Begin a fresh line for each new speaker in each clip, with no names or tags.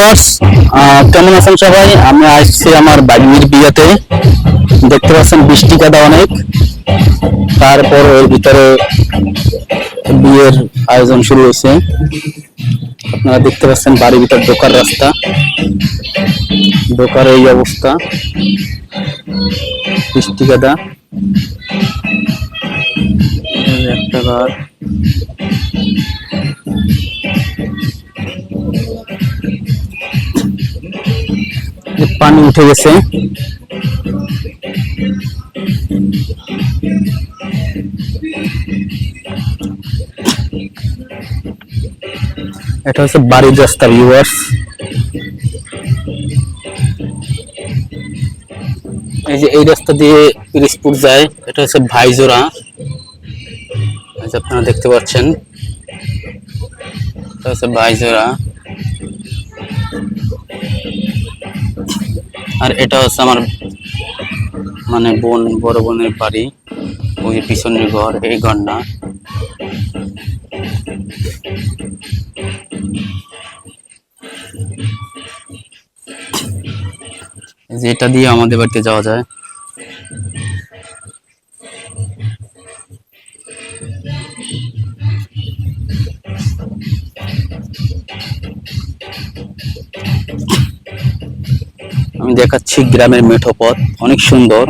Viewers কেমন আছেন সবাই? আমি আসছি আমার বাগনির বিয়েতে। দেখতে পাচ্ছেন, বৃষ্টি কাদা অনেক। তারপর ওর ভিতরে বিয়ের আয়োজন শুরু হয়েছে। আপনারা দেখতে পাচ্ছেন, বাড়ির ভিতর ঢোকার রাস্তা। ঢোকার এই অবস্থা। বৃষ্টি কাদা। একটা ঘর পানি উঠে গেছে। এটা হচ্ছে বাড়ির রাস্তা ভিউয়ার্স এই যে এই রাস্তা দিয়ে পিরিসপুর যায়, এটা হচ্ছে ভাইজোরা আপনারা দেখতে পাচ্ছেন, এটা হচ্ছে ভাইজোরা আর এটা হচ্ছে আমার মানে বোন, বড় বোনের বাড়ি। ওই পিছনের ঘর, এই ঘর না যেটা দিয়ে আমাদের বাড়িতে যাওয়া যায়। আমি দেখাচ্ছি গ্রামের মেঠো পথ। অনেক সুন্দর।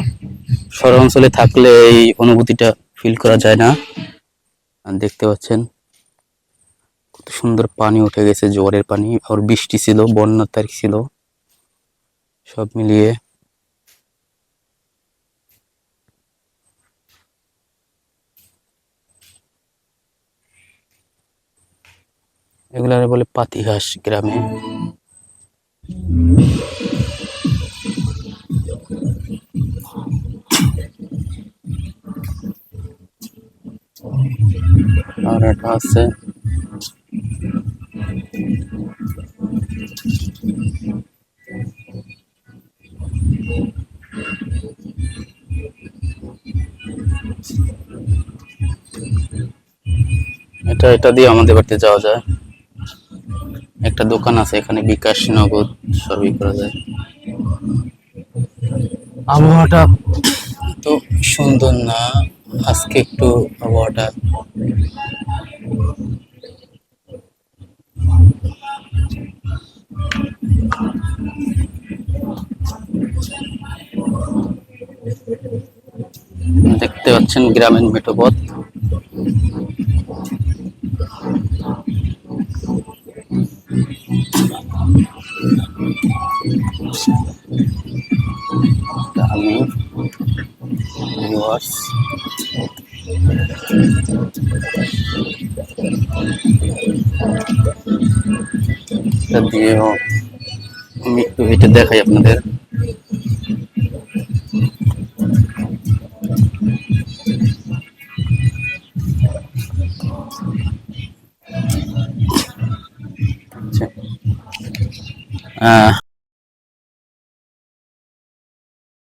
শহরাঞ্চলে থাকলে এই অনুভূতিটা ফিল করা যায় না। দেখতে পাচ্ছেন, কত সুন্দর পানি উঠে গেছে, জোয়ারের পানি। আর বৃষ্টি ছিল, বন্যার তারিখ ছিল। সব মিলিয়ে এগুলার বলে পাতিহাস গ্রামে। আর এটা আছে এটা এটা দিয়ে আমাদের বাড়িতে যাওয়া যায়। একটা দোকান আছে, এখানে বিকাশ নগদ সবই করা যায়। আবহাওয়াটা তো সুন্দর না। আজকে একটু আবহাওয়াটা পাচ্ছেন গ্রামীণ মেঠোপথ আমি viewers এটা দিয়েও আমি একটু হেঁটে দেখাই আপনাদের 嗯。